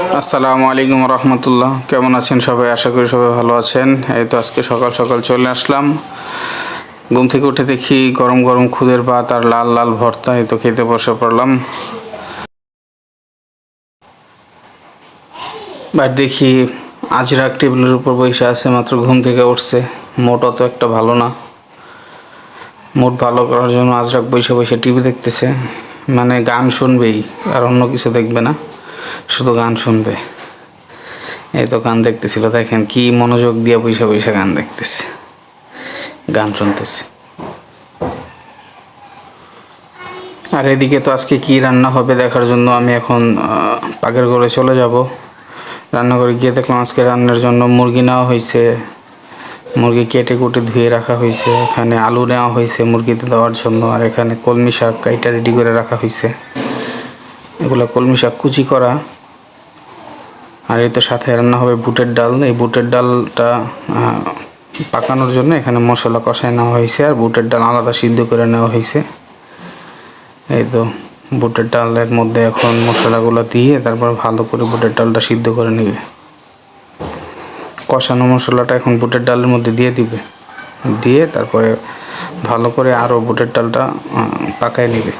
আসসালামু আলাইকুম রহমতুল্লাহ। কেমন আছেন সবাই? আশা করি সবাই ভালো আছেন। এই তো আজকে সকাল সকাল চলে আসলাম। ঘুম থেকে উঠে দেখি গরম গরম খুদের ভাত আর লাল লাল ভর্তা এই তো খেতে বসে পড়লাম। বাট দেখি আজরাক টেবিলের উপর বসে আছে, মাত্র ঘুম থেকে উঠছে। মোট অত একটা ভালো না। মুড ভালো করার জন্য আজরাক বসে বসে টিভি দেখতেছে। মানে গান শুনবেই আর অন্য কিছু দেখবে না। শুধু গান শুনবে। এই তো গান দেখতেছিল, দেখেন কি মনোযোগ দিয়ে বসে বসে গান দেখতেছে। গান শুনতেছে। আর এদিকে তো আজকে কি রান্না হবে দেখার জন্য আমি এখন পাকের ঘরে চলে যাব। রান্নাঘরে গিয়ে দেখলাম আজকে রান্নার জন্য মুরগি নেওয়া হয়েছে। মুরগি কেটে কুটে ধুয়ে রাখা হয়েছে। এখানে আলু নেওয়া হয়েছে মুরগিতে দেওয়ার জন্য। আর এখানে কলমি শাক কাইটা রেডি করে রাখা হয়েছে। এগুলো কলমি শাক, কুচি করা। আর এই তো সাথে রান্না হবে বুটের ডাল। এই বুটের ডালটা পাকানোর জন্য এখানে মশলা কষায় নেওয়া হয়েছে আর বুটের ডাল আলাদা সিদ্ধ করে নেওয়া হয়েছে। এই তো বুটের ডালের মধ্যে এখন মশলাগুলো দিয়ে তারপর ভালো করে বুটের ডালটা সিদ্ধ করে নেবে। কষানো মশলাটা এখন বুটের ডালের মধ্যে দিয়ে দিবে। দিয়ে তারপরে ভালো করে আরও বুটের ডালটা পাকায় নেবে।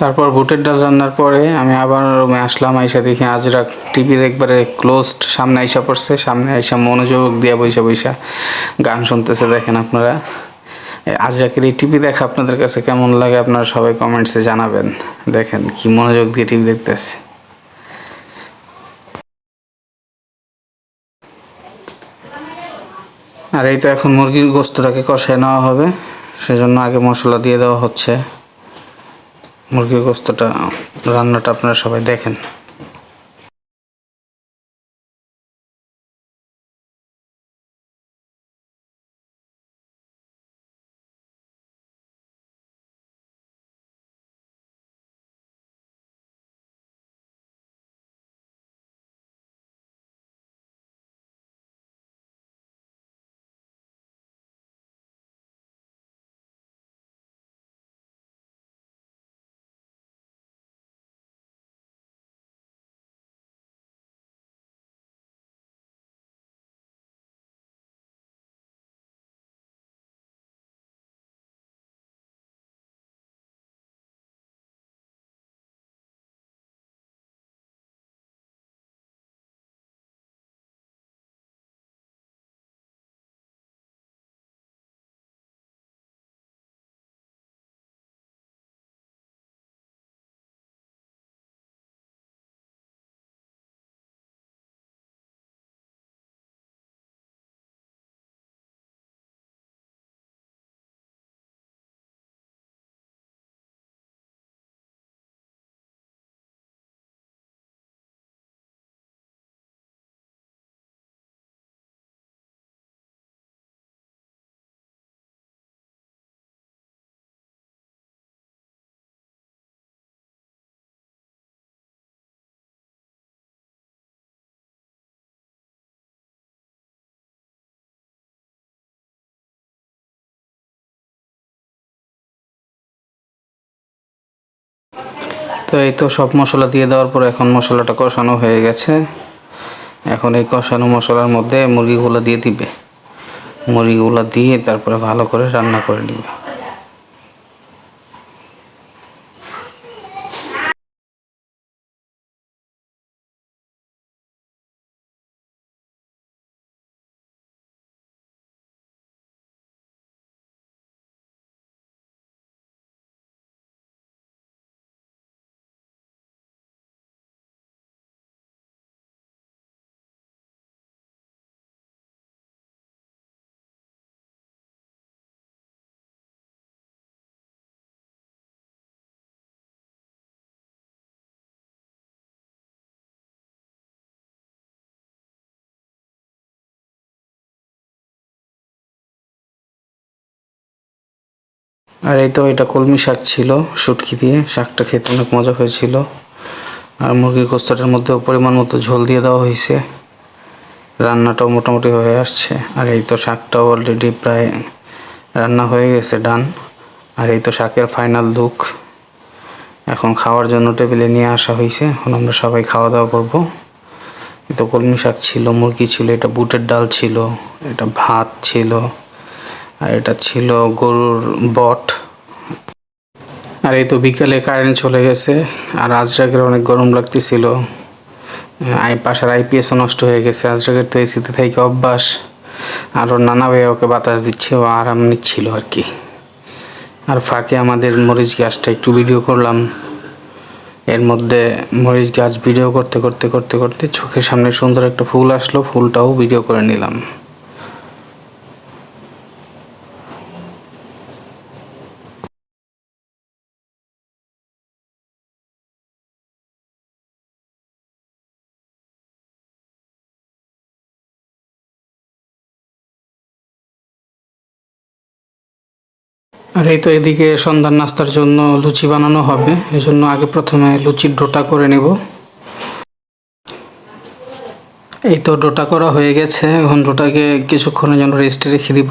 তারপর বুটের ডাল রান্নার পরে আমি আবার রুমে আসলাম, আইসা দেখি আজরাক টিভির একবারে ক্লোজড সামনে আইসা পড়ছে, সামনে আইসা মনোযোগ দিয়ে বৈশা বৈশা গান শুনতেছে, দেখেন আপনারা। আজরাকের এই টিভি দেখা আপনাদের কাছে কেমন লাগে আপনারা সবাই কমেন্টসে জানাবেন। দেখেন কি মনোযোগ দিয়ে টিভি দেখতেছে। আর এই তো এখন মুরগির গোস্তটাকে কষায় নেওয়া হবে, সেজন্য আগে মশলা দিয়ে দেওয়া হচ্ছে। মুরগির গোস্তটা রান্নাটা আপনারা সবাই দেখেন। তো এই তো সব মশলা দিয়ে দেওয়ার পর এখন মশলাটা কষানো হয়ে গেছে। এখন এই কষানো মশলার মধ্যে মুরগিগুলো দিয়ে দিবে। মুরগিগুলো দিয়ে তারপরে ভালো করে রান্না করে নিবে। আর এই তো এটা কলমি শাক ছিল, শুটকি দিয়ে। শাকটা খেতে অনেক মজা হয়েছিল। আর মুরগির কোস্তাটার মধ্যে পরিমাণ মতো ঝোল দিয়ে দেওয়া হয়েছে। রান্নাটাও মোটামুটি হয়ে আসছে। আর এই তো শাকটাও অলরেডি প্রায় রান্না হয়ে গেছে ডান আর এই তো শাকের ফাইনাল লুক এখন খাওয়ার জন্য টেবিলে নিয়ে আসা হয়েছে। এখন আমরা সবাই খাওয়া দাওয়া করব। এই তো কলমি শাক ছিল, মুরগি ছিল, এটা বুটের ডাল ছিল, এটা ভাত ছিল। আর এটা ছিল গরুর বট। আর এই তো বিকেলে কারেন্ট চলে গেছে, আর আজরাকের অনেক গরম লাগতেছিল। আই পাশের আইপিএসও নষ্ট হয়ে গেছে আজরাকের তো এসিতে থেকে অভ্যাস। আর ওর নানা ভাই ওকে বাতাস দিচ্ছে, ও আরাম নিচ্ছিল আর কি। আর ফাঁকে আমাদের মরিচ গাছটা একটু ভিডিও করলাম। এর মধ্যে মরিচ গাছ ভিডিও করতে করতে করতে করতে চোখের সামনে সুন্দর একটা ফুল আসলো, ফুলটাও ভিডিও করে নিলাম। আর এই তো এদিকে সন্ধ্যার নাস্তার জন্য লুচি বানানো হবে। এই জন্য আগে প্রথমে লুচির ডোটা করে নেব। এই তো ডোটা করা হয়ে গেছে। এখন ডোটাকে কিছুক্ষণের জন্য রেস্টে রেখে দিব।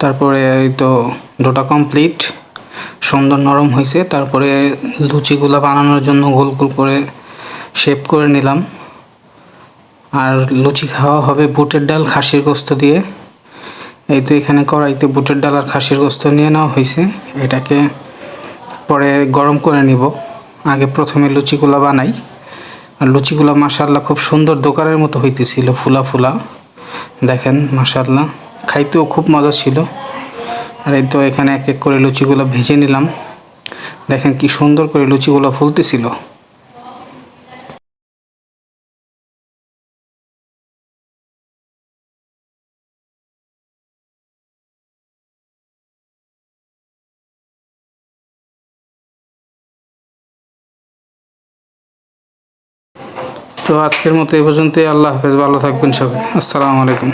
তারপরে এই তো ডোটা কমপ্লিট। সুন্দর নরম হয়েছে। তারপরে লুচিগুলো বানানোর জন্য গোল গোল করে শেপ করে নিলাম। আর লুচি খাওয়া হবে বুটের ডাল, খাসির গোস্ত দিয়ে। এই তো এখানে কড়াইতে বুটের ডাল আর খাসির গোস্ত নিয়ে নেওয়া হয়েছে। এটাকে পরে গরম করে নিব। আগে প্রথমে লুচিগুলা বানাই। আর লুচিগুলা মাসাল্লাহ খুব সুন্দর দোকানের মতো হইতেছিল, ফুলা ফুলা। দেখেন মাসাল্লাহ খাইতেও খুব মজা ছিল। আর এই তো এখানে এক এক করে লুচিগুলো ভেজে নিলাম। দেখেন কি সুন্দর করে লুচিগুলো ফুলতেছিল। তো আজকের মতো এই পর্যন্তই। আল্লাহ হাফেজ ভালো থাকবেন সবাই। আসসালামু আলাইকুম।